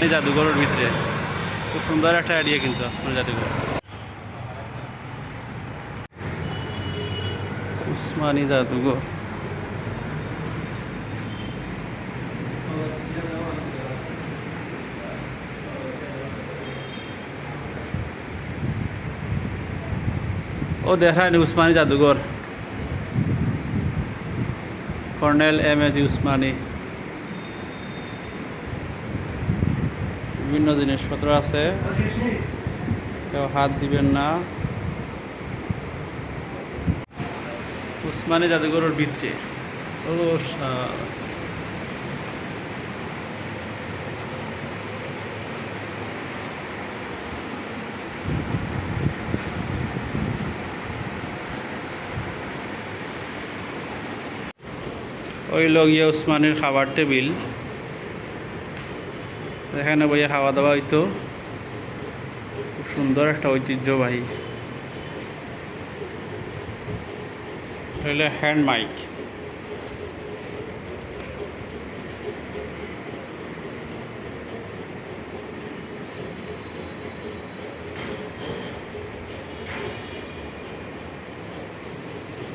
এই জাদুঘরের ভিতরে খুব সুন্দর একটা আইডিয়া কিন্তু আপনার জাদুঘর উসমানী জাদুঘর ও দেখায়নি উসমানী জাদুঘর কর্নেল এম এজ উসমানী বিভিন্ন জিনিসপত্র আছে। কেউ হাত দিবেন না। উসমানী জাদুঘরের ভিতরে। ও ওই লগিয়া উসমানীর খাবার টেবিল। এখানে বইয়ে খাওয়া দাওয়া হইতো। খুব সুন্দর একটা ঐতিহ্যবাহী। Hand mic.